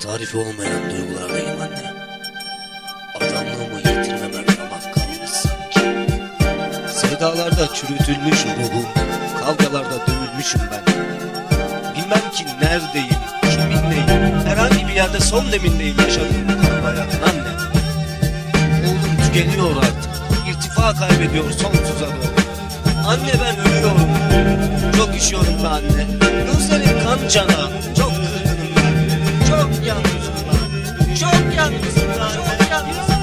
Tarifi olmayan duygulardayım anne. Adamlığımı yitirmeme ramak kalmış sanki. Sevdalarda çürütülmüş ruhum, kavgalarda dövülmüşüm ben. Bilmem ki neredeyim, kiminleyim, herhangi bir yerde son demindeyim yaşadığım bu kara hayatın anne. Oğlum tükeniyor artık, irtifa kaybediyor sonsuza doğru. Anne ben ölüyorum, çok üşüyorum be anne. Gözlerim kan cana, ben, çok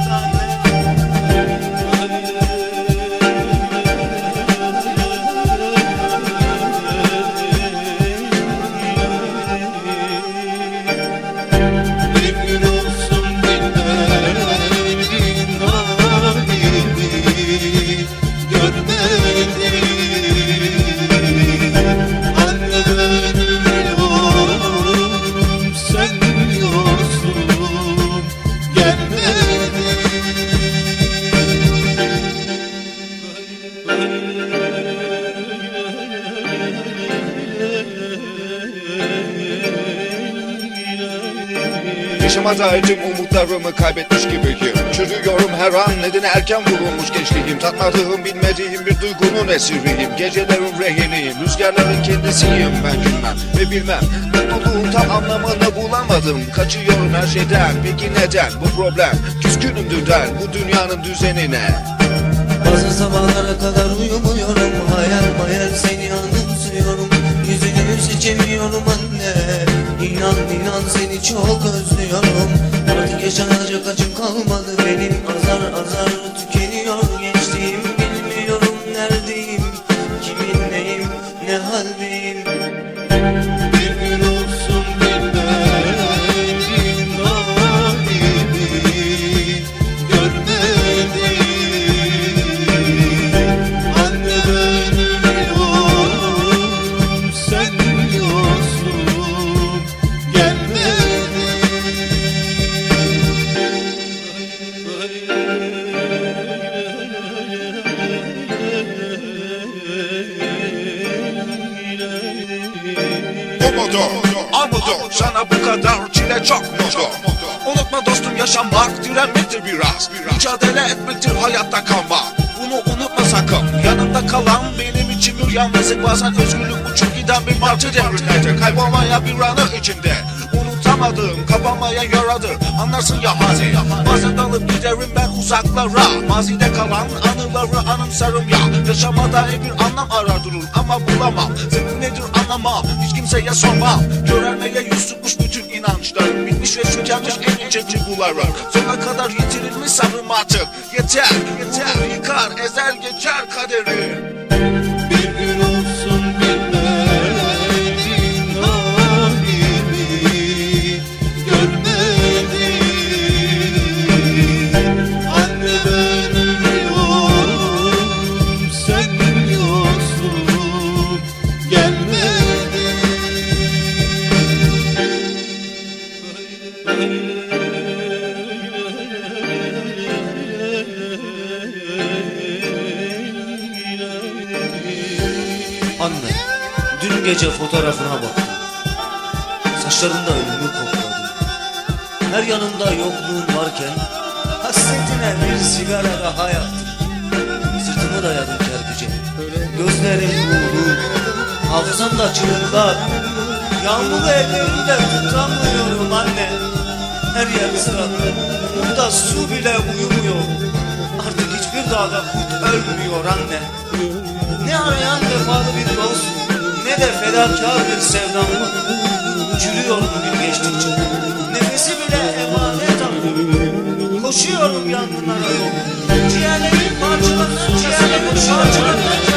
Yaşamada acım umutlarımı kaybetmiş gibiyim. Çürüyorum her an nedeni erken vurulmuş gençliğim. Tatmadığım bilmediğim bir duygunun esiriyim. Gecelerin rehiniyim rüzgarların kendisiyim ben bilmem ve bilmem. Mutluluğun tam anlamını bulamadım. Kaçıyorum her şeyden. Peki neden bu problem? Küskünüm dünden bu dünyanın düzenine. Bazı sabahlara kadar uyumuyorum. Hayal hayal seni anımsıyorum. Yüzünü seçemiyorum anne. İnan inan seni çok özlüyorum Artık Amudu Sana bu kadar çile çok mudu Unutma dostum yaşamak direnmektir biraz. Mücadele etmektir hayatta kalmak. Bunu unutma sakın. Yanımda kalan benim için bir yalnızlık Bazen özgürlük uçup giden bir martı devrinlerce Kaybolmaya bir anı içinde. Unutamadığım kapanmaya yaradır Anlarsın ya hazi Bazen ben uzaklara Mazide kalan anıları anımsarım ya. Yaşamada bir anlam arar durur ama bulamam. Senin nedir anlamam hiç kimseye sormam. Körelmeye yüz tutmuş bütün inançlarım Bitmiş ve tükenmiş en ince duygularım Sona kadar yitirilmiş sabrım artık. Yeter yeter yıkar ezer geçer kaderim Anne, dün gece fotoğrafına baktım. Saçlarında ölümü kokladım. Her yanımda yokluğun varken hasretine bir sigara daha yaktım. Sırtımı dayadım kerpiçe. Gözlerim buğulu, hafızamda çığlıklar. Yağmurlu ellerimde tutamıyorum anne. Her yer ıslak, burada su bile uyumuyor. Artık hiçbir dağda kurt ölmüyor anne. Ne arayan vefalı bir dost Ne de fedakar bir sevdam. Var Çürüyorum gün geçtikçe? Nefesi bile emanet alıyor Koşuyorum yangınlara yol. Ciğerlerim parçalanır Ciğerlerim parçalanır